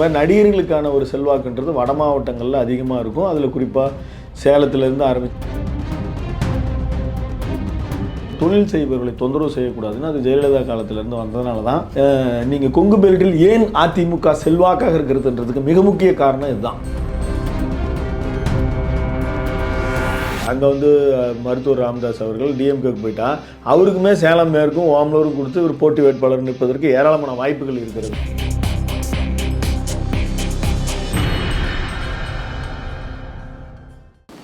மாதிரி நடிகர்களுக்கான ஒரு செல்வாக்குன்றது வட மாவட்டங்களில் அதிகமாக இருக்கும். அதில் குறிப்பாக சேலத்துலேருந்து ஆரம்பிச்சு தொழில் செய்பவர்களை தொந்தரவு செய்யக்கூடாதுன்னு அது ஜெயலலிதா காலத்திலேருந்து வந்ததுனால தான். நீங்கள் கொங்கு பெல்ட்டில் ஏன் அதிமுக செல்வாக்காக இருக்கிறதுன்றதுக்கு மிக முக்கிய காரணம் இதுதான். அங்கே வந்து மருத்துவர் ராமதாஸ் அவர்கள் டிஎம்கேக்கு போயிட்டா அவருக்குமே சேலம் மேற்கும் ஓமலூரும் கொடுத்து ஒரு போட்டி வேட்பாளர் நிற்பதற்கு ஏராளமான வாய்ப்புகள் இருக்கிறது.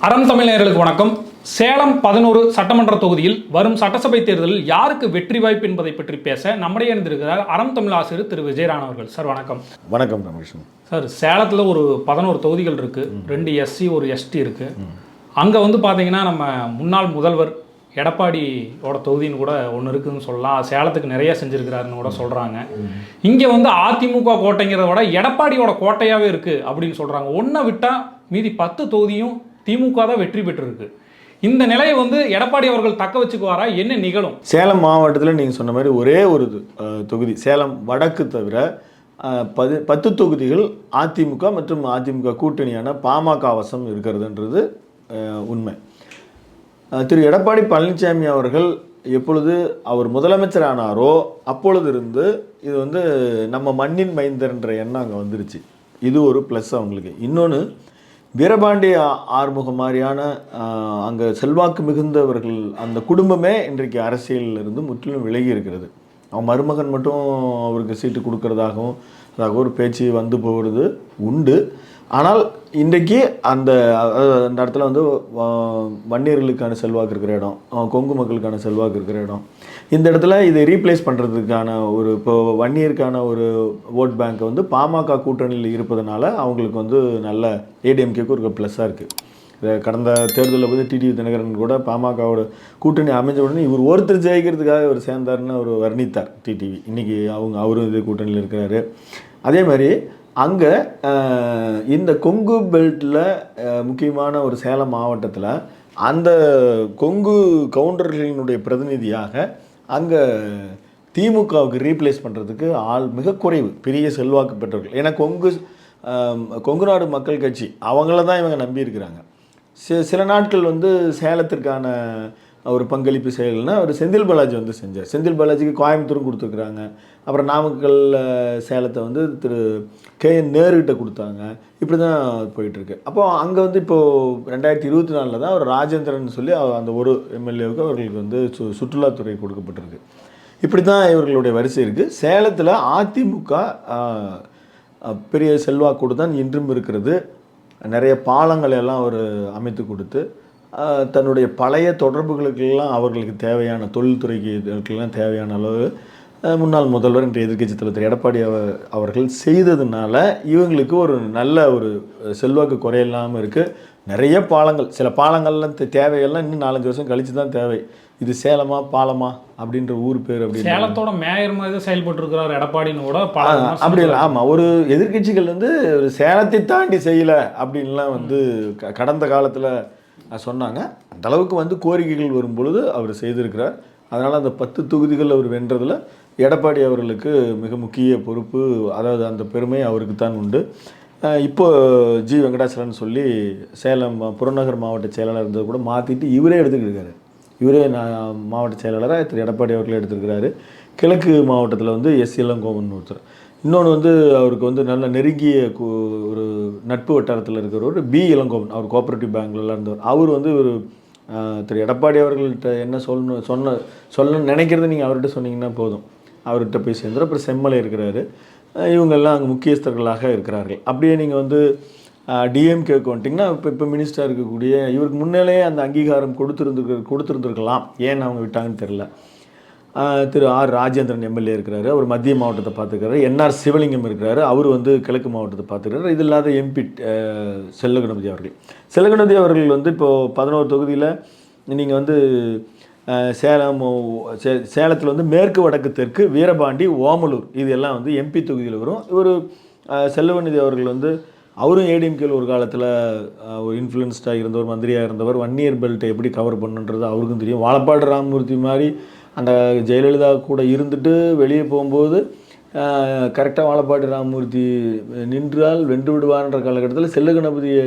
அறம் தமிழர்களுக்கு வணக்கம். சேலம் பதினோரு சட்டமன்ற தொகுதியில் வரும் சட்டசபை தேர்தலில் யாருக்கு வெற்றி வாய்ப்பு என்பதை பற்றி பேச நம்முடைய இணைந்திருக்கிறார் அறம் தமிழ் ஆசிரியர் திரு. விஜயரான் அவர்கள். சார் வணக்கம். வணக்கம் ரமேஷன். சார் சேலத்தில் ஒரு பதினோரு தொகுதிகள் இருக்கு. ரெண்டு எஸ்சி ஒரு எஸ்டி இருக்கு. அங்கே வந்து பார்த்தீங்கன்னா நம்ம முன்னாள் முதல்வர் எடப்பாடியோட தொகுதின்னு கூட ஒன்று இருக்குதுன்னு சொல்லலாம். சேலத்துக்கு நிறைய செஞ்சிருக்கிறாருன்னு கூட சொல்கிறாங்க இங்கே வந்து அதிமுக கோட்டைங்கிறத விட எடப்பாடியோட கோட்டையாகவே இருக்குது அப்படின்னு சொல்கிறாங்க ஒன்றை விட்டால் மீதி பத்து தொகுதியும் திமுக தான் வெற்றி பெற்றிருக்கு. இந்த நிலையை வந்து எடப்பாடி அவர்கள் தக்க வச்சுக்குவாரா? என்ன நிகழும்? சேலம் மாவட்டத்தில் நீங்கள் சொன்ன மாதிரி ஒரே ஒரு தொகுதி சேலம் வடக்கு தவிர பது பத்து தொகுதிகள் அதிமுக மற்றும் அதிமுக கூட்டணியான பாமக வசம் இருக்கிறதுன்றது உண்மை. திரு எடப்பாடி பழனிசாமி அவர்கள் எப்பொழுது அவர் முதலமைச்சர் ஆனாரோ அப்பொழுது இருந்து இது வந்து நம்ம மண்ணின் மைந்தர்ன்ற எண்ணம் அங்கே வந்துருச்சு. இது ஒரு ப்ளஸ் அவங்களுக்கு. இன்னொன்று வீரபாண்டிய ஆறுமுகம் மாதிரியான அங்கே செல்வாக்கு மிகுந்தவர்கள் அந்த குடும்பமே இன்றைக்கு அரசியலில் இருந்து முற்றிலும் விலகி இருக்கிறது. அவன் மருமகன் மட்டும் அவருக்கு சீட்டு கொடுக்கறதாகவும் அதாக ஒரு பேச்சு வந்து போகிறது உண்டு. ஆனால் இன்றைக்கு அந்த அதாவது அந்த இடத்துல வந்து வன்னியர்களுக்கான செல்வாக்கு இருக்கிற இடம் கொங்கு மக்களுக்கான செல்வாக்கு இருக்கிற இடம். இந்த இடத்துல இதை ரீப்ளேஸ் பண்ணுறதுக்கான ஒரு இப்போ வன்னியருக்கான ஒரு ஓட் பேங்க் வந்து பாமக கூட்டணியில் இருப்பதனால அவங்களுக்கு வந்து நல்ல ஏடிஎம்கேக்கு ஒரு ப்ளஸ்ஸாக இருக்குது கடந்த தேர்தலில் வந்து டிடிவி தினகரன் கூட பாமகவோட கூட்டணி அமைஞ்ச உடனே இவர் ஒருத்தர் ஜெயிக்கிறதுக்காக இவர் சேர்ந்தாருன்னு அவர் வர்ணித்தார் டிடிவி இன்றைக்கி அவங்க அவரும் இது கூட்டணியில் இருக்கிறாரு. அதே மாதிரி அங்கே இந்த கொங்கு பெல்ட்டில் முக்கியமான ஒரு சேலம் மாவட்டத்தில் அந்த கொங்கு கவுண்டர்களினுடைய பிரதிநிதியாக அங்கே திமுகவுக்கு ரீப்ளேஸ் பண்ணுறதுக்கு ஆள் மிக குறைவு பெரிய செல்வாக்கு பெற்றவர்கள். ஏன்னா கொங்கு கொங்கு நாடு மக்கள் கட்சி அவங்கள தான் இவங்க நம்பியிருக்கிறாங்க சில சில நாட்கள் வந்து சேலத்திற்கான ஒரு பங்களிப்பு செயல்னா அவர் செந்தில் பாலாஜி வந்து செஞ்சார். செந்தில் பாலாஜிக்கு கோயம்புத்தூர் கொடுத்துருக்குறாங்க. அப்புறம் நாமக்கல் சேலத்தை வந்து திரு கே என் நேருகிட்ட கொடுத்தாங்க. இப்படி தான் போயிட்டுருக்கு. அப்போ அங்கே வந்து இப்போது ரெண்டாயிரத்தி இருபத்தி நாலில் தான் அவர் ராஜேந்திரன் சொல்லி அவர் அந்த ஒரு எம்எல்ஏவுக்கு அவர்களுக்கு வந்து சு சுற்றுலாத்துறை கொடுக்கப்பட்டிருக்கு. இப்படி தான் இவர்களுடைய வரிசை இருக்குது சேலத்தில் அதிமுக பெரிய செல்வாக்கோடு தான் இன்றும் இருக்கிறது. நிறைய பாலங்களை எல்லாம் அவர் அமைத்து கொடுத்து தன்னுடைய பழைய தொடர்புகளுக்கெல்லாம் அவர்களுக்கு தேவையான தொழில்துறைக்கு இதுக்கெல்லாம் தேவையான அளவு முன்னாள் முதல்வர் இன்றைய எதிர்க்கட்சித் தலைவர் எடப்பாடி அவ- அவர்கள் செய்ததுனால இவங்களுக்கு ஒரு நல்ல ஒரு செல்வாக்கு குறையில்லாமல் இருக்குது நிறைய பாலங்கள் சில பாலங்கள்லாம் தேவையெல்லாம் இன்னும் நாலஞ்சு வருஷம் கழிச்சு தான் தேவை. இது சேலமா பாலமா அப்படின்ற ஊர் பேர் அப்படின்னு சேலத்தோட மேயர் மாதிரி தான் செயல்பட்டு இருக்கிறார் எடப்பாடின்னு கூட அப்படி இல்லை. ஆமாம் ஒரு எதிர்க்கட்சிகள் வந்து ஒரு சேலத்தை தாண்டி செய்யலை அப்படின்லாம் வந்து க- கடந்த காலத்தில் சொன்னாங்க. அந்தளவுக்கு வந்து கோரிக்கைகள் வரும் பொழுது அவர் செய்திருக்கிறார். அதனால் அந்த பத்து தொகுதிகள் அவர் வென்றதில் எடப்பாடி அவர்களுக்கு மிக முக்கிய பொறுப்பு அதாவது அந்த பெருமை அவருக்கு தான் உண்டு இப்போ ஜி வெங்கடாச்சலன் சொல்லி சேலம் புறநகர் மாவட்ட செயலாளர் இருந்தது கூட மாற்றிட்டு இவரே எடுத்துக்கிட்டு இவரே நான் மாவட்ட செயலாளராக திரு எடப்பாடி அவர்களே எடுத்திருக்கிறாரு. கிழக்கு மாவட்டத்தில் வந்து எஸ் இளங்கோவன் ஒருத்தர். இன்னொன்று வந்து அவருக்கு வந்து நல்ல நெருங்கிய கு- ஒரு நட்பு வட்டாரத்தில் இருக்கிறவர் பி. இளங்கோவன் அவர் கோஆப்ரேட்டிவ் பேங்க்லலாம் இருந்தவர். அவர் வந்து ஒரு திரு. எடப்பாடி அவர்கள்ட்ட என்ன சொல்லணும் சொன்ன சொல்ல நினைக்கிறத நீங்கள் அவர்கிட்ட சொன்னீங்கன்னா போதும். அவர்கிட்ட போய் சேர்ந்துரு அப்புறம் செம்மலை இருக்கிறாரு. இவங்கெல்லாம் அங்கே முக்கியஸ்தர்களாக இருக்கிறார்கள். அப்படியே நீங்கள் வந்து டிஎம்கேக்கு வந்துட்டிங்கன்னா இப்போ இப்போ மினிஸ்டராக இருக்கக்கூடிய இவருக்கு முன்னாலே அந்த அங்கீகாரம் கொடுத்துருந்து கொடுத்துருந்துருக்கலாம். ஏன் அவங்க விட்டாங்கன்னு தெரில திரு ஆர் ராஜேந்திரன் எம்எல்ஏ இருக்கிறாரு. அவர் மத்திய மாவட்டத்தை பார்த்துக்கிறாரு. என்ஆர் சிவலிங்கம் இருக்கிறாரு. அவர் வந்து கிழக்கு மாவட்டத்தை பார்த்துக்கிறாரு. இது இல்லாத எம்பி செல்லகணபதி அவர்கள். செல்லகணபதி அவர்கள் வந்து இப்போது பதினோரு தொகுதியில் நீங்கள் வந்து சேலம் சே- சேலத்தில் வந்து மேற்கு வடக்கு தெற்கு வீரபாண்டி ஓமலூர் இது எல்லாம் வந்து எம்பி தொகுதியில் வரும். இவர் செல்லவநிதி அவர்கள் வந்து அவரும் ஏடிஎம்கேல ஒரு காலத்தில் ஒரு இன்ஃப்ளூயன்ஸ்டாக இருந்தவர் மந்திரியாக இருந்தவர். ஒன் இயர் பெல்ட்டை எப்படி கவர் பண்ணுன்றது அவருக்கும் தெரியும். வாழப்பாடு ராமமூர்த்தி மாதிரி அந்த ஜெயலலிதா கூட இருந்துட்டு வெளியே போகும்போது கரெக்டாக வாழப்பாடி ராமமூர்த்தி நின்றால் வென்று விடுவார்ன்ற காலகட்டத்தில் செல்ல கணபதியை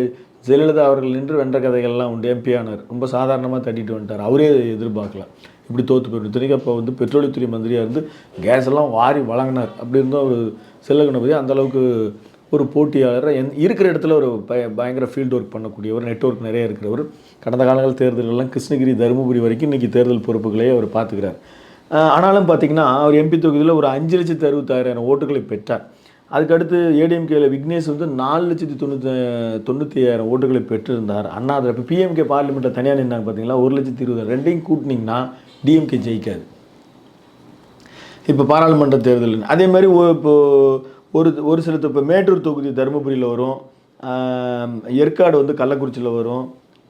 ஜெயலலிதா அவர்கள் நின்று வென்ற கதைகள்லாம் உண்டு. எம்பி ஆனார். ரொம்ப சாதாரணமாக தட்டிட்டு வந்துட்டார். அவரே எதிர்பார்க்கல. இப்படி தோற்று போயிடும் இத்தனைக்கும் அப்போ வந்து பெட்ரோலியத்துறை மந்திரியாக இருந்து கேஸ் எல்லாம் வாரி வழங்கினார். அப்படி இருந்தும் அவர் செல்ல கணபதி அந்த அளவுக்கு ஒரு போட்டியாளர் எந் இருக்கிற இடத்துல ஒரு பய பயங்கர ஃபீல்டு ஒர்க் பண்ணக்கூடியவர் நெட்ஒர்க் நிறைய இருக்கிறவர். கடந்த காலங்கள் தேர்தலெல்லாம் கிருஷ்ணகிரி தருமபுரி வரைக்கும் இன்றைக்கி தேர்தல் பொறுப்புகளையே அவர் பார்த்துக்கிறார். ஆனாலும் பார்த்தீங்கன்னா அவர் எம்பி தொகுதியில் ஒரு அஞ்சு லட்சத்து அறுபத்தாயிரம் ஓட்டுகளை பெற்றார். அதுக்கடுத்து ஏடிஎம்கேல விக்னேஷ் வந்து நாலு லட்சத்தி தொண்ணூற்றி தொண்ணூற்றி ஐயாயிரம் ஓட்டுகளை பெற்றிருந்தார். அதில் இப்போ பிஎம்கே பார்லிமெண்ட்டில் தனியாக நின்றாங்க பார்த்தீங்களா? ஒரு லட்சத்தி இருபது ரெண்டையும் கூட்டினீங்கன்னா டிஎம்கே ஜெயிக்காது. இப்போ பாராளுமன்ற தேர்தல். அதே மாதிரி இப்போ ஒரு ஒரு சில இப்போ மேட்டூர் தொகுதி தருமபுரியில் வரும். ஏற்காடு வந்து கள்ளக்குறிச்சியில் வரும்.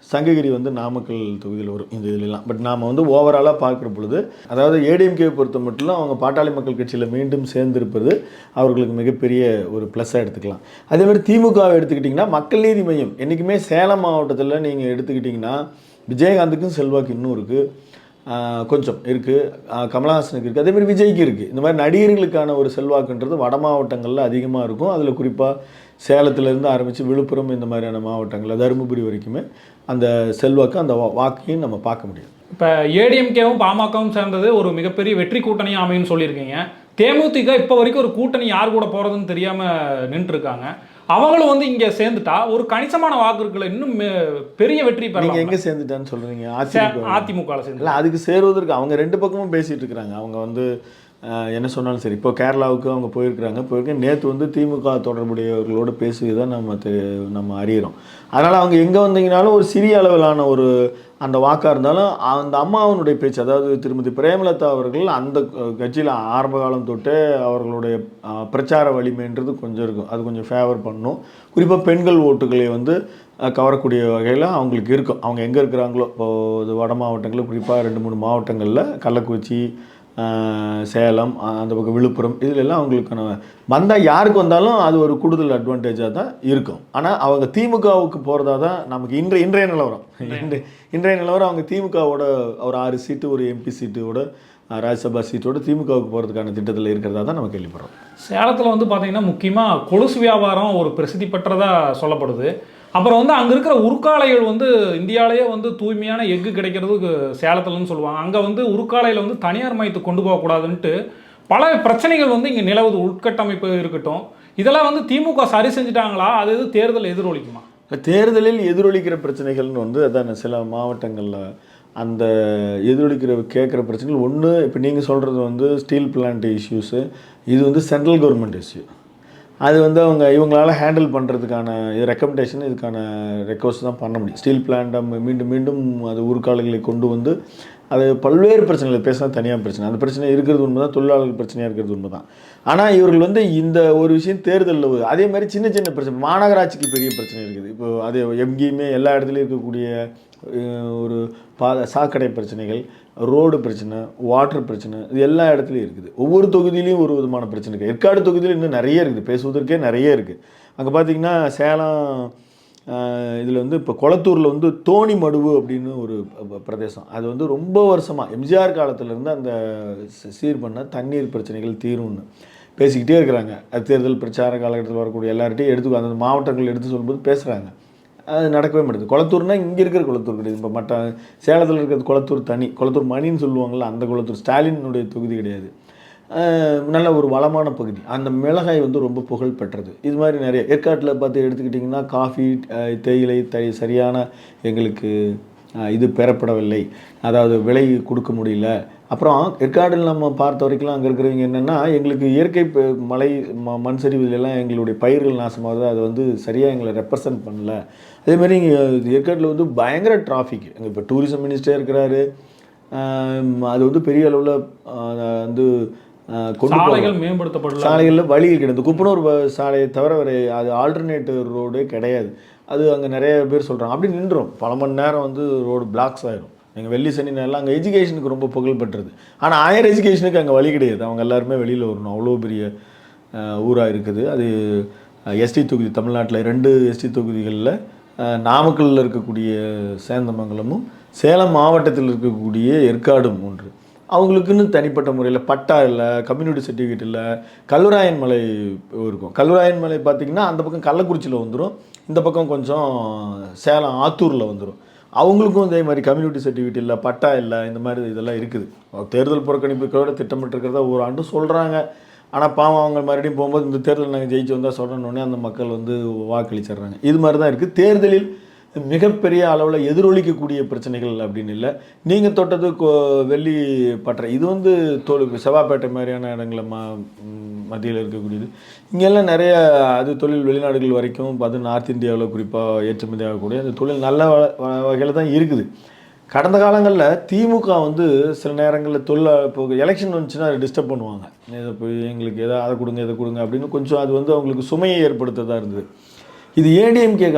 சங்ககிரி வந்து நாமக்கல் தொகுதியில் வரும் இந்த இதுலலாம் பட் நாம் வந்து ஓவராலாக பார்க்குற பொழுது அதாவது ஏடிஎம்கே பொறுத்த மட்டும் அவங்க பாட்டாளி மக்கள் கட்சியில் மீண்டும் சேர்ந்திருப்பது அவர்களுக்கு மிகப்பெரிய ஒரு ப்ளஸ்ஸாக எடுத்துக்கலாம். அதேமாதிரி திமுகவை எடுத்துக்கிட்டிங்கன்னா மக்கள் நீதி மையம். என்றைக்குமே சேலம் மாவட்டத்தில் நீங்கள் எடுத்துக்கிட்டிங்கன்னா விஜயகாந்துக்கும் செல்வாக்கு இன்னும் இருக்குது கொஞ்சம் இருக்குது கமலஹாசனுக்கு இருக்குது அதேமாதிரி விஜய்க்கு இருக்குது இந்த மாதிரி நடிகர்களுக்கான ஒரு செல்வாக்குன்றது வட மாவட்டங்களில் அதிகமாக இருக்கும். அதில் குறிப்பாக சேலத்திலேருந்து ஆரம்பித்து விழுப்புரம் இந்த மாதிரியான மாவட்டங்களில் தருமபுரி வரைக்குமே அந்த செல்வாக்கு அந்த வாக்கையும் நம்ம பார்க்க முடியும். இப்போ ஏடிஎம்கேவும் பாமகவும் சேர்ந்தது ஒரு மிகப்பெரிய வெற்றி கூட்டணி அமையும்னு சொல்லியிருக்கீங்க. தேமுதிக இப்போ வரைக்கும் ஒரு கூட்டணி யார் கூட போகிறதுன்னு தெரியாமல் நின்றுருக்காங்க. அவங்களும் வந்து இங்கே சேர்ந்துட்டா ஒரு கணிசமான வாக்குகளை இன்னும் பெரிய வெற்றி பெறலாம். எங்கே சேர்ந்துட்டான்னு சொல்கிறீங்க அதிமுக அதிமுகவில் சேர்ந்து அதுக்கு சேருவதற்கு அவங்க ரெண்டு பக்கமும் பேசிகிட்டு இருக்கிறாங்க அவங்க வந்து என்ன சொன்னாலும் சரி. இப்போ கேரளாவுக்கு அவங்க போயிருக்கிறாங்க. போயிருக்க நேற்று வந்து திமுக தொடர்புடையவர்களோடு பேசியதான் நம்ம தெ நம்ம அறிகிறோம் அதனால் அவங்க எங்கே வந்தீங்கனாலும் ஒரு சிறிய அளவிலான ஒரு அந்த வாக்காக இருந்தாலும் அந்த அம்மாவனுடைய பேச்சு அதாவது திருமதி பிரேமலதா அவர்கள் அந்த கட்சியில் ஆரம்ப காலம் தொட்டே அவர்களுடைய பிரச்சார வலிமைன்றது கொஞ்சம் இருக்கும். அது கொஞ்சம் ஃபேவர் பண்ணும். குறிப்பாக பெண்கள் ஓட்டுகளை வந்து கவரக்கூடிய வகையில் அவங்களுக்கு இருக்கும். அவங்க எங்கே இருக்கிறாங்களோ இப்போது வட மாவட்டங்களில் குறிப்பாக ரெண்டு மூணு மாவட்டங்களில் கள்ளக்குறிச்சி சேலம் அந்த பக்கம் விழுப்புரம் இதுலெல்லாம் அவங்களுக்கான வந்தால் யாருக்கு வந்தாலும் அது ஒரு கூடுதல் அட்வான்டேஜாக தான் இருக்கும். ஆனால் அவங்க திமுகவுக்கு போகிறதா தான் நமக்கு இன்றைய இன்றைய நிலவரம். இன்றைய இன்றைய நிலவரம் அவங்க திமுகவோட ஒரு ஆறு சீட்டு ஒரு எம்பி சீட்டோட ராஜ்யசபா சீட்டோட திமுகவுக்கு போகிறதுக்கான திட்டத்தில் இருக்கிறதா தான் நம்ம கேள்விப்படுறோம். சேலத்தில் வந்து பார்த்தீங்கன்னா முக்கியமாக கொலுசு வியாபாரம் ஒரு பிரசித்தி பெற்றதாக சொல்லப்படுது. அப்புறம் வந்து அங்கே இருக்கிற உருக்காலைகள் வந்து இந்தியாவிலேயே வந்து தூய்மையான எஃகு கிடைக்கிறதுக்கு சேலத்துலன்னு சொல்லுவாங்க. அங்கே வந்து உருக்காலையில் வந்து தனியார் மையத்துக்கு கொண்டு போகக்கூடாதுன்ட்டு பல பிரச்சனைகள் வந்து இங்கே நிலவுது. உட்கட்டமைப்பு இருக்கட்டும். இதெல்லாம் வந்து திமுக சரி செஞ்சுட்டாங்களா? அது எது தேர்தல் எதிரொலிக்குமா? தேர்தலில் எதிரொலிக்கிற பிரச்சனைகள்னு வந்து அதான் சில மாவட்டங்களில் அந்த எதிரொலிக்கிற கேட்குற பிரச்சனைகள். ஒன்று இப்போ நீங்கள் சொல்கிறது வந்து ஸ்டீல் பிளான்ட் இஷ்யூஸு. இது வந்து சென்ட்ரல் கவர்மெண்ட் இஷ்யூ. அது வந்து அவங்க இவங்களால ஹேண்டில் பண்ணுறதுக்கான இது ரெக்கமெண்டேஷன் இதுக்கான ரெக்வஸ்ட் தான் பண்ண முடியும். ஸ்டீல் பிளான்ட்டை மீண்டும் மீண்டும் அது உருக்காலைகளை கொண்டு வந்து அது பல்வேறு பிரச்சனைகள் பேசினா தனியாக பிரச்சனை. அந்த பிரச்சனை இருக்கிறது உண்மை தான் தொழிலாளர்கள் பிரச்சனையாக இருக்கிறது உண்மை தான் ஆனால் இவர்கள் வந்து இந்த ஒரு விஷயம் தேர்தலில் அதே மாதிரி சின்ன சின்ன பிரச்சனை மாநகராட்சிக்கு பெரிய பிரச்சனை இருக்குது. இப்போ அது எங்கேயுமே எல்லா இடத்துலையும் இருக்கக்கூடிய ஒரு பாத சாக்கடை பிரச்சனைகள் ரோடு பிரச்சனை வாட்டர் பிரச்சனை இது எல்லா இடத்துலையும் இருக்குது. ஒவ்வொரு தொகுதியிலையும் ஒரு விதமான பிரச்சனை இருக்குது ஏற்காடு தொகுதியில் இன்னும் நிறைய இருக்குது. பேசுவதற்கே நிறைய இருக்குது அங்கே பார்த்தீங்கன்னா சேலம் இதில் வந்து இப்போ கொளத்தூரில் வந்து தோணி மடுவு அப்படின்னு ஒரு பிரதேசம். அது வந்து ரொம்ப வருஷமாக எம்ஜிஆர் காலத்துலேருந்து அந்த சீர் பண்ண தண்ணீர் பிரச்சனைகள் தீரும்னு பேசிக்கிட்டே இருக்கிறாங்க. அது தேர்தல் பிரச்சார காலகட்டத்தில் வரக்கூடிய எல்லார்ட்டையும் எடுத்து அந்த மாவட்டங்கள் எடுத்து சொல்லும்போது பேசுகிறாங்க அது நடக்கவே மாட்டேது. குளத்தூர்னா இங்கே இருக்கிற குளத்தூர் கிடையாது. இப்போ மற்ற சேலத்தில் இருக்கிறது குளத்தூர் தனி. குளத்தூர் மணின்னு சொல்லுவாங்கள்ல அந்த குளத்தூர். ஸ்டாலினுடைய தொகுதி கிடையாது. நல்ல ஒரு வளமான பகுதி. அந்த மிளகாய் வந்து ரொம்ப புகழ் பெற்றது. இது மாதிரி நிறைய. ஏற்காட்டில் பார்த்து எடுத்துக்கிட்டிங்கன்னா காஃபி தேயிலை த சரியான எங்களுக்கு இது பெறப்படவில்லை. அதாவது விலை கொடுக்க முடியல. அப்புறம் ஏற்காடில் நம்ம பார்த்த வரைக்கும் அங்கே இருக்கிறவங்க என்னென்னா எங்களுக்கு இயற்கை மழை ம மண் எல்லாம் எங்களுடைய பயிர்கள் நாசமாகுது. அதை வந்து சரியாக எங்களை ரெப்ரசன்ட் பண்ணல. அதேமாதிரி இங்கே ஏற்காட்டில் வந்து பயங்கர டிராஃபிக் அங்கே இப்போ டூரிசம் மினிஸ்டர் இருக்கிறாரு. அது வந்து பெரிய அளவில் வந்து கொண்டு. சாலைகள் மேம்படுத்தப்படல. சாலைகளில் வழிகள் கிடையாது குப்பனூர் சாலையை தவிர வேறு அது ஆல்டர்னேட்டிவ் ரோடே கிடையாது. அது அங்கே நிறைய பேர் சொல்கிறாங்க அப்படி நின்றோம். பல மணி நேரம் வந்து ரோடு பிளாக்ஸ் ஆகிடும் எங்கள் வெள்ளி சனி நேரம்லாம் அங்கே எஜுகேஷனுக்கு ரொம்ப புகழ்பெற்றது ஆனால் ஹையர் எஜுகேஷனுக்கு அங்கே வழி கிடையாது. அவங்க எல்லாருமே வெளியில் வரணும். அவ்வளோ பெரிய ஊராக இருக்குது. அது எஸ்டி தொகுதி தமிழ்நாட்டில் ரெண்டு எஸ்டி தொகுதிகளில் நாமக்கல்லில் இருக்கக்கூடிய சேந்தமங்கலமும் சேலம் மாவட்டத்தில் இருக்கக்கூடிய ஏற்காடும் ஒன்று. அவங்களுக்குன்னு தனிப்பட்ட முறையில் பட்டா இல்லை கம்யூனிட்டி சர்டிஃபிகேட் இல்லை கல்வராயன் மலை இருக்கும். கல்வராயன் மலை பார்த்திங்கன்னா அந்த பக்கம் கள்ளக்குறிச்சியில் வந்துடும் இந்த பக்கம் கொஞ்சம் சேலம் ஆத்தூரில் வந்துடும் அவங்களுக்கும் இதே மாதிரி கம்யூனிட்டி சர்டிஃபிகேட் இல்லை பட்டா இல்லை இந்த மாதிரி இதெல்லாம் இருக்குது. தேர்தல் புறக்கணிப்புக்களோட திட்டமிட்டிருக்கிறதா ஒரு ஆண்டு சொல்கிறாங்க ஆனால் பாவம் அவங்க மறுபடியும் போகும்போது இந்த தேர்தல் நாங்கள் ஜெயிச்சு வந்தால் சொல்கிறோன்னே அந்த மக்கள் வந்து வாக்களிச்சிடுறாங்க. இது மாதிரி தான் இருக்குது தேர்தலில் மிகப்பெரிய அளவில் எதிரொலிக்கக்கூடிய பிரச்சனைகள் அப்படின்னு இல்லை. நீங்கள் தொட்டது கோ வெள்ளி பட்டறை. இது வந்து தொழில் செவ்வாப்பேட்டை மாதிரியான இடங்களில் ம மத்தியில் இருக்கக்கூடியது. இங்கெல்லாம் நிறைய அது தொழில் வெளிநாடுகள் வரைக்கும் பார்த்து நார்த் இந்தியாவில் குறிப்பாக ஏற்றுமதி ஆகக்கூடிய அந்த தொழில் நல்ல வகையில் தான் இருக்குது. கடந்த காலங்களில் திமுக வந்து சில நேரங்களில் தொழில் இப்போ எலெக்ஷன் வந்துச்சுன்னா அதை டிஸ்டர்ப் பண்ணுவாங்க. இதை போய் எங்களுக்கு எதாவது அதை கொடுங்க இதை கொடுங்க அப்படின்னு கொஞ்சம் அது வந்து அவங்களுக்கு சுமையை ஏற்படுத்ததாக இருந்தது. இது ஏடிஎம்கே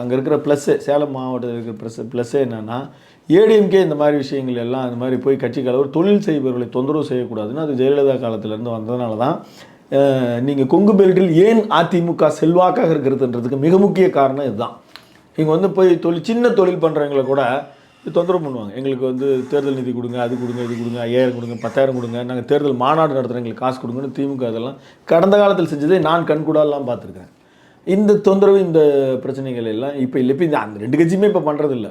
அங்கே இருக்கிற ப்ளஸ்ஸு சேலம் மாவட்டத்தில் இருக்கிற ப்ளஸ் ப்ளஸ்ஸே என்னென்னா ஏடிஎம்கே இந்த மாதிரி விஷயங்கள் எல்லாம் அந்த மாதிரி போய் கட்சிக்கால ஒரு தொழில் செய்பவர்களை தொந்தரவு செய்யக்கூடாதுன்னு அது ஜெயலலிதா காலத்திலேருந்து வந்ததுனால தான் நீங்கள் கொங்கு பெல்ட்டில் ஏன் அதிமுக செல்வாக்காக இருக்கிறதுன்றதுக்கு மிக முக்கிய காரணம் இதுதான். இங்கே வந்து போய் தொழில் சின்ன தொழில் பண்ணுறவங்கள கூட தொந்தரவு பண்ணுவாங்க. எங்களுக்கு வந்து தேர்தல் நிதி கொடுங்க அது கொடுங்க இது கொடுங்க ஐயாயிரம் கொடுங்க பத்தாயிரம் கொடுங்க நாங்கள் தேர்தல் மாநாடு நடத்துகிறோம் எங்களுக்கு காசு கொடுங்கன்னு திமுக அதெல்லாம் கடந்த காலத்தில் செஞ்சதை நான் கண்கூடாலாம் பார்த்துருக்கேன் இந்த தொந்தரவு இந்த பிரச்சனைகள் எல்லாம் இப்போ இல்லை. இப்போ இந்த அந்த ரெண்டு கட்சியுமே இப்போ பண்ணுறதில்ல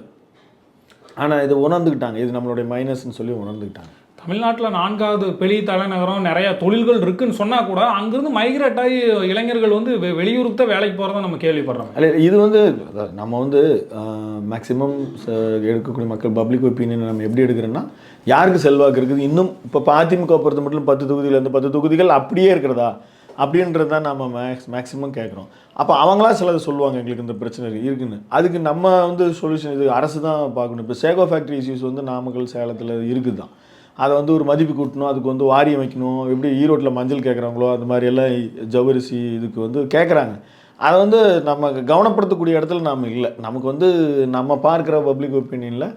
ஆனால் இதை உணர்ந்துக்கிட்டாங்க இது நம்மளுடைய மைனஸ்னு சொல்லி உணர்ந்துக்கிட்டாங்க தமிழ்நாட்டில் நான்காவது பெரிய தலைநகரம் நிறைய தொழில்கள் இருக்குன்னு சொன்னால் கூட அங்கிருந்து மைக்ரேட் ஆகி இளைஞர்கள் வந்து வெளியூருக்கு தான் வேலைக்கு போகிறத நம்ம கேள்விப்படுறோம். அல்ல இது வந்து நம்ம வந்து மேக்ஸிமம் எடுக்கக்கூடிய மக்கள் பப்ளிக் ஒப்பீனியன் நம்ம எப்படி எடுக்கிறோன்னா யாருக்கு செல்வாக்கு இருக்குது? இன்னும் இப்போ அதிமுக பொறுத்த மட்டும் பத்து தொகுதியில் இந்த பத்து தொகுதிகள் அப்படியே இருக்கிறதா? அப்படின்றது தான் நம்ம மேக்ஸ் மேக்ஸிமம் கேட்குறோம் அப்போ அவங்களா சிலது சொல்லுவாங்க எங்களுக்கு இந்த பிரச்சனை இருக்குன்னு. அதுக்கு நம்ம வந்து சொல்யூஷன் இது அரசு தான் பார்க்கணும். இப்போ சேகோ ஃபேக்ட்ரி இஷ்யூஸ் வந்து நாமக்கல் சேலத்தில் இருக்குது தான் அதை வந்து ஒரு மதிப்பு கூட்டணும் அதுக்கு வந்து வாரியம் வைக்கணும். எப்படி ஈரோட்டில் மஞ்சள் கேட்குறாங்களோ அது மாதிரி எல்லாம் ஜவரிசி இதுக்கு வந்து கேட்குறாங்க அதை வந்து நம்ம கவனப்படுத்தக்கூடிய இடத்துல நாம் இல்லை. நமக்கு வந்து நம்ம பார்க்குற பப்ளிக் ஒப்பீனியனில்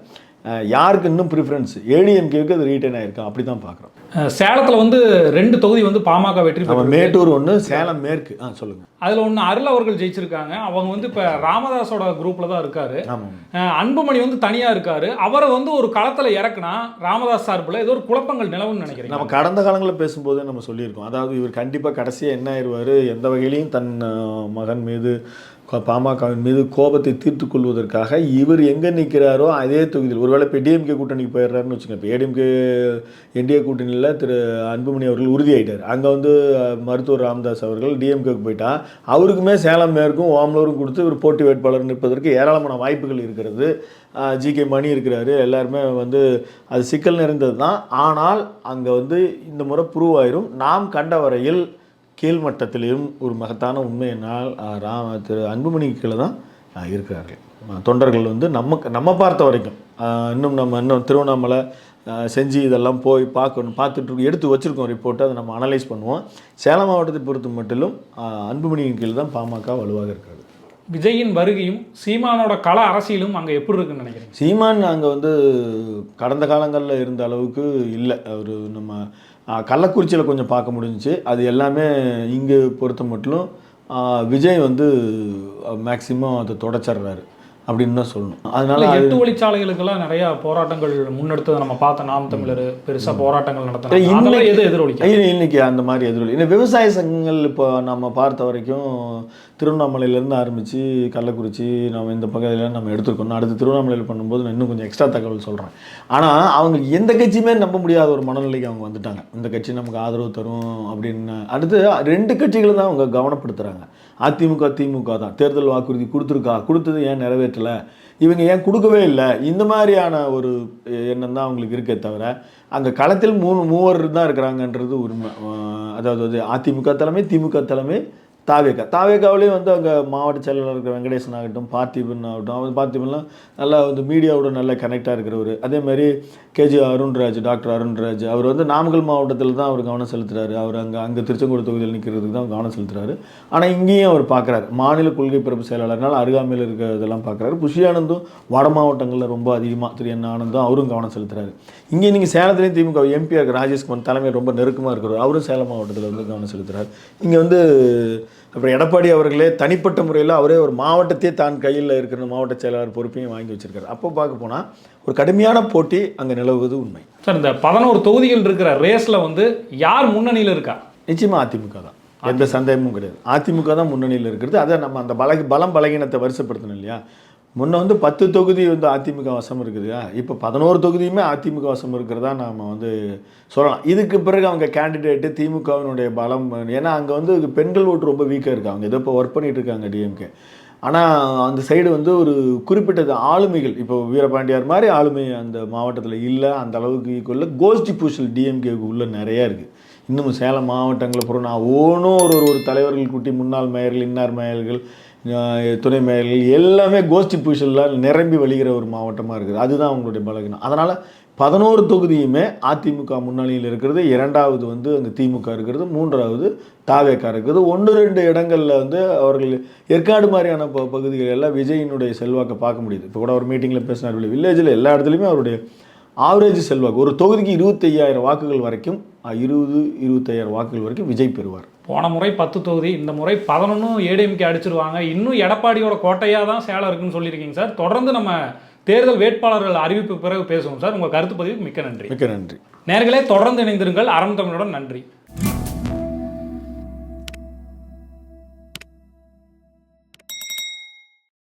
யாருக்கு இன்னும் ப்ரிஃபரன்ஸ் ஏடிஎம்கேவுக்கு அது ரீட்டைன் ஆயிருக்கா? அப்படி தான் பார்க்குறோம் சேலத்தில் வந்து ரெண்டு தொகுதி வந்து பாமக வெற்றி மேட்டூர் ஒன்று சேலம் மேற்கு. ஆ சொல்லுங்கள் அதில் ஒன்று அருள் அவர்கள் ஜெயிச்சிருக்காங்க. அவங்க வந்து இப்போ ராமதாஸோட குரூப்பில் தான் இருக்காரு. அன்புமணி வந்து தனியாக இருக்காரு. அவரை வந்து ஒரு களத்தில் இறக்குனா ராமதாஸ் சார்பில் ஏதோ ஒரு குழப்பங்கள் நிலவுன்னு நினைக்கிறேன் நம்ம கடந்த காலங்களில் பேசும்போதே நம்ம சொல்லியிருக்கோம். அதாவது இவர் கண்டிப்பாக கடைசியாக என்ன ஆயிடுவார் எந்த வகையிலையும் தன் மகன் மீது பாமகவின் மீது கோபத்தை தீர்த்து கொள்வதற்காக இவர் எங்கே நிற்கிறாரோ அதே தொகுதியில். ஒருவேளை இப்போ டிஎம்கே கூட்டணிக்கு போயிடுறாருன்னு வச்சுக்கோங்க. இப்போ ஏடிஎம்கே என்டிஏ கூட்டணியில் திரு அன்புமணி அவர்கள் உறுதியாயிட்டார். அங்கே வந்து மருத்துவர் ராமதாஸ் அவர்கள் டிஎம்கேக்கு போயிட்டா அவருக்குமே சேலம் மேற்கும் ஓமலூரும் கொடுத்து இவர் போட்டி வேட்பாளர் நிற்பதற்கு ஏராளமான வாய்ப்புகள் இருக்கிறது. ஜி கே மணி இருக்கிறாரு. எல்லாருமே வந்து அது சிக்கல் நிறைந்தது தான் ஆனால் அங்கே வந்து இந்த முறை ப்ரூவ் ஆயிரும். நாம் கண்ட வரையில் கீழ்மட்டத்திலையும் ஒரு மகத்தான உண்மை என்னால் அஹ், ராம திரு அன்புமணி கீழே தான் இருக்கிறார்கள். தொண்டர்கள் வந்து நம்ம நம்ம பார்த்த வரைக்கும் இன்னும் நம்ம இன்னும் திருவண்ணாமலை செஞ்சு இதெல்லாம் போய் பார்க்கணும் பார்த்துட்டு. எடுத்து வச்சுருக்கோம் ரிப்போர்ட்டை அதை நம்ம அனலைஸ் பண்ணுவோம். சேலம் மாவட்டத்தை பொறுத்த மட்டிலும் அன்புமணியின் கீழ் தான் பாமக வலுவாக இருக்கிறது விஜயின் வருகையும் சீமானோட கள அரசியலும் அங்கே எப்படி இருக்குன்னு நினைக்கிறீங்க? சீமான் அங்கே வந்து கடந்த காலங்களில் இருந்த அளவுக்கு இல்லை. அவர் நம்ம கள்ளக்குறிச்சியில் கொஞ்சம் பார்க்க முடிஞ்சிச்சு. அது எல்லாமே இங்கே பொறுத்த மட்டும் விஜய் வந்து மேக்சிமம் அதை தொடச்சிட்றாரு. அப்படின்னு தான் சொல்லணும். அதனால எட்டு வழிச்சாலைகளுக்கெல்லாம் நிறைய போராட்டங்கள் முன்னெடுத்ததை நம்ம பார்த்த நாம் தமிழர் பெருசா போராட்டங்கள் நடத்தினாங்க எது இல்ல, இன்னைக்கு அந்த மாதிரி எதிரொலி இந்த விவசாய சங்கங்கள் இப்போ நம்ம பார்த்த வரைக்கும் திருவண்ணாமலையிலேருந்து ஆரம்பித்து கள்ளக்குறிச்சி நம்ம இந்த பகுதியில் நம்ம எடுத்துருக்கோம். அடுத்து திருவண்ணாமலையில் பண்ணும்போது நான் இன்னும் கொஞ்சம் எக்ஸ்ட்ரா தகவல் சொல்கிறேன் ஆனால் அவங்க எந்த கட்சியுமே நம்ப முடியாத ஒரு மனநிலைக்கு அவங்க வந்துட்டாங்க. இந்த கட்சி நமக்கு ஆதரவு தரும் அப்படின்னு. அடுத்து ரெண்டு கட்சிகளை தான் அவங்க கவனப்படுத்துகிறாங்க அதிமுக திமுக தான். தேர்தல் வாக்குறுதி கொடுத்துருக்கா? கொடுத்தது ஏன் நிறைவேற்றலை? இவங்க ஏன் கொடுக்கவே இல்லை? இந்த மாதிரியான ஒரு எண்ணம் தான் அவங்களுக்கு இருக்கே தவிர அங்கே களத்தில் மூணு மூவர் தான் இருக்கிறாங்கன்றது உண்மை அதாவது அது அதிமுக தலைமை திமுக தலைமை தாவேக்கா தாவேக்காவிலேயும் வந்து அங்கே மாவட்ட செயலாளர் இருக்கிற வெங்கடேசன் ஆகட்டும் பார்த்திபன் ஆகட்டும் அவர் பார்த்திபன்லாம் நல்லா வந்து மீடியாவோட நல்லா கனெக்டாக இருக்கிறவர். அதேமாதிரி கேஜி அருண்ராஜ் டாக்டர் அருண்ராஜ் அவர் வந்து நாமக்கல் மாவட்டத்தில் தான் அவர் கவனம் செலுத்துகிறாரு அவர் அங்கே அங்கே திருச்செங்கோடு தொகுதியில் நிற்கிறதுக்கு தான் கவனம் செலுத்துகிறாரு ஆனால் இங்கேயும் அவர் பார்க்குறாரு மாநில கொள்கை பிறப்பு செயலாளர்னால அருகாமையில் இருக்கிறதெல்லாம் பார்க்குறாரு புஷியானந்தும் வட மாவட்டங்களில் ரொம்ப அதிகமாக திரு என் ஆனந்தும் அவரும் கவனம் செலுத்துகிறாரு இங்கே நீங்கள் சேலத்துலேயும் திமுக எம்பியாக இருக்கிற ராஜேஷ்குமார் தலைமை ரொம்ப நெருக்கமாக இருக்கிறவர். அவரும் சேலம் மாவட்டத்தில் வந்து கவனம் செலுத்துறாரு. இங்கே வந்து அப்புறம் எடப்பாடி அவர்களே தனிப்பட்ட முறையில் அவரே ஒரு மாவட்டத்தையே தான் கையில் இருக்கிற மாவட்ட செயலாளர் பொறுப்பையும் வாங்கி வச்சிருக்காரு. அப்போ பார்க்க போனால் ஒரு கடுமையான போட்டி அங்கே நிலவுவது உண்மை. சார் இந்த பதினோரு தொகுதிகள் இருக்கிற ரேஸில் வந்து யார் முன்னணியில் இருக்கா? நிச்சயமாக அதிமுக தான். எந்த சந்தேகமும் கிடையாது. அதிமுக தான் முன்னணியில் இருக்கிறது. அதை நம்ம அந்த பலகி பலம் பலகீனத்தை வரிசைப்படுத்தணும் இல்லையா? முன்ன வந்து பத்து தொகுதி வந்து அதிமுக வசம் இருக்குதுயா? இப்போ பதினோரு தொகுதியுமே அதிமுக வசம் இருக்கிறதா நாம் வந்து சொல்லலாம். இதுக்கு பிறகு அவங்க கேண்டிடேட்டு திமுகவினுடைய பலம் ஏன்னா அங்கே வந்து பெண்கள் ஓட்டு ரொம்ப வீக்காக இருக்குது அவங்க ஏதோ இப்போ ஒர்க் பண்ணிகிட்டு இருக்காங்க டிஎம்கே ஆனால் அந்த சைடு வந்து ஒரு குறிப்பிட்டது ஆளுமைகள். இப்போ வீரபாண்டியார் மாதிரி ஆளுமை அந்த மாவட்டத்தில் இல்லை. அந்த அளவுக்கு ஈக்குவலில் கோஷ்டி பூசல் டிஎம்கேவுக்கு உள்ளே நிறையா இருக்குது இன்னும் சேலம் மாவட்டங்களை பூரா நான் ஓனோ ஒரு ஒரு தலைவர்கள் கூட்டி முன்னாள் மேயர்கள் இன்னார் மேயர்கள் துணை மேல் எல்லாமே கோஷ்டி பூசலில் நிரம்பி வழிகிற ஒரு மாவட்டமாக இருக்குது. அதுதான் அவங்களுடைய பலகீனம். அதனால் பதினோரு தொகுதியுமே அதிமுக முன்னணியில் இருக்கிறது. இரண்டாவது வந்து அங்கே திமுக இருக்கிறது. மூன்றாவது தாவேக்கா இருக்குது. ஒன்று ரெண்டு இடங்களில் வந்து அவர்கள் ஏற்காடு மாதிரியான ப பகுதிகள் எல்லாம் விஜயினுடைய செல்வாக்கை பார்க்க முடியுது. இப்போ கூட ஒரு மீட்டிங்கில் பேசினார் வில்லேஜில் எல்லா இடத்துலையுமே அவருடைய ஆவரேஜ் செல்வாக்கு. ஒரு தொகுதிக்கு இருபத்தையாயிரம் வாக்குகள் வரைக்கும் இருபது இருபத்தையாயிரம் வாக்குகள் வரைக்கும் விஜய் பெறுவார். போன முறை பத்து தொகுதி இந்த முறை பதினொன்னும் ஏடிஎம்கே அடிச்சிருவாங்க. இன்னும் எடப்பாடியோட கோட்டையாக தான் சேலம் இருக்குன்னு சொல்லியிருக்கீங்க சார். தொடர்ந்து நம்ம தேர்தல் வேட்பாளர்கள் அறிவிப்பு பிறகு பேசுவோம் சார். உங்கள் கருத்து பதிவுக்கு மிக்க நன்றி. மிக்க நன்றி. நேர்களே தொடர்ந்து இணைந்திருங்கள். அறம் தமிழுடன் நன்றி.